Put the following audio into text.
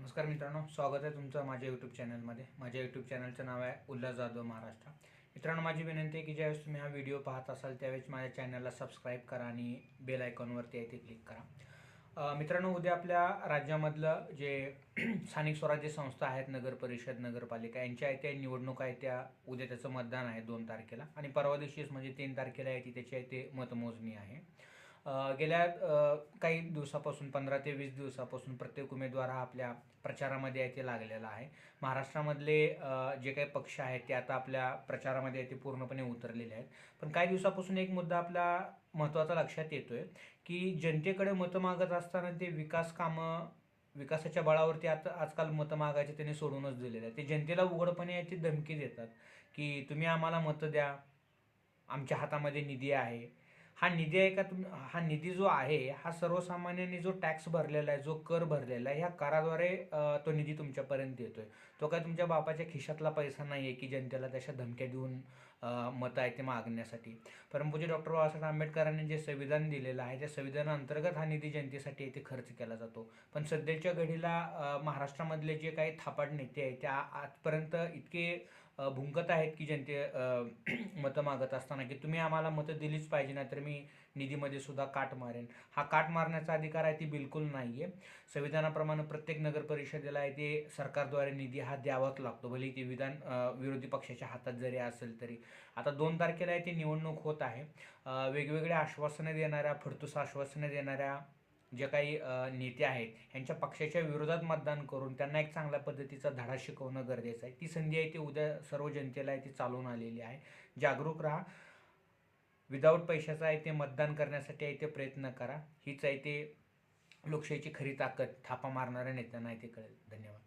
नमस्कार मित्रांनो स्वागत आहे तुमचं माझ्या यूट्यूब चॅनलमध्ये माझ्या यूट्यूब चॅनलचं नाव आहे उल्हास जाधव महाराष्ट्र. मित्रांनो माझी विनंती आहे की ज्यावेळेस तुम्ही हा व्हिडिओ पाहत असाल त्यावेळेस माझ्या चॅनलला सबस्क्राईब करा आणि बेल आयकॉनवरती आहे ते क्लिक करा. मित्रांनो उद्या आपल्या राज्यामधलं जे स्थानिक स्वराज्य संस्था आहेत नगर परिषद नगरपालिका यांच्या आहे त्या निवडणुका आहेत त्या उद्या त्याचं मतदान आहे दोन तारखेला. आणि परवा दिवशीच म्हणजे तीन तारखेला आहे ती त्याची आहे ते मतमोजणी आहे. गेल्या काही दिवसापासून पंधरा ते वीस दिवसापासून प्रत्येक उमेदवार हा आपल्या प्रचारामध्ये येथे लागलेला आहे. महाराष्ट्रामधले जे काही पक्ष आहेत ते आता आपल्या प्रचारामध्ये येथे पूर्णपणे उतरलेले आहेत. पण काही दिवसापासून एक मुद्दा आपला महत्त्वाचा लक्षात येतोय की जनतेकडे मतं मागत असताना ते विकास कामं विकासाच्या बळावरती आता आजकाल मतं मागायचे त्यांनी सोडूनच दिलेलं आहे ते जनतेला उघडपणे याची धमकी देतात की तुम्ही आम्हाला मतं द्या आमच्या हातामध्ये निधी आहे. हा निधी आहे का तुम हा निधी जो आहे हा सर्वसामान्यांनी जो टॅक्स भरलेला आहे जो कर भरलेला आहे ह्या कराद्वारे तो निधी तुमच्यापर्यंत येतोय. तो काय तुमच्या बापाच्या खिशातला पैसा नाही आहे की जनतेला त्याच्या धमक्या देऊन मतं आहे ते मागण्यासाठी. परमपूज्य डॉक्टर बाबासाहेब आंबेडकरांनी जे संविधान दिलेलं आहे त्या संविधानाअंतर्गत हा निधी जनतेसाठी येथे खर्च केला जातो. पण सध्याच्या घडीला महाराष्ट्रामधले जे काही थापाड नेते आहेत त्या आजपर्यंत इतके भुंकत आहेत की जनते मतं मागत असताना की तुम्ही आम्हाला मतं दिलीच पाहिजे नाहीतर मी निधीमध्ये सुद्धा काट मारेन. हा काट मारण्याचा अधिकार आहे ती बिलकुल नाही आहे संविधानाप्रमाणे प्रत्येक नगर परिषदेला आहे ते सरकारद्वारे निधी हा द्यावाच लागतो भले ती विधान विरोधी पक्षाच्या हातात जरी असेल तरी. आता दोन तारखेला आहे ती निवडणूक होत आहे. वेगवेगळ्या आश्वासनं देणाऱ्या फडतूस आश्वासनं देणाऱ्या जे काही नेते आहेत ह्यांच्या पक्षाच्या विरोधात मतदान करून त्यांना एक चांगल्या पद्धतीचा धडा शिकवणं गरजेचं आहे. ती संधी आहे ती उद्या सर्व जनतेला आहे ती चालून आलेली आहे. जागरूक राहा. विदाऊट पैशाचा आहे ते मतदान करण्यासाठी आहे ते प्रयत्न करा. हीच आहे ते लोकशाहीची खरी ताकद. थापा मारणाऱ्या नेत्यांना आहे ते कळेल. धन्यवाद.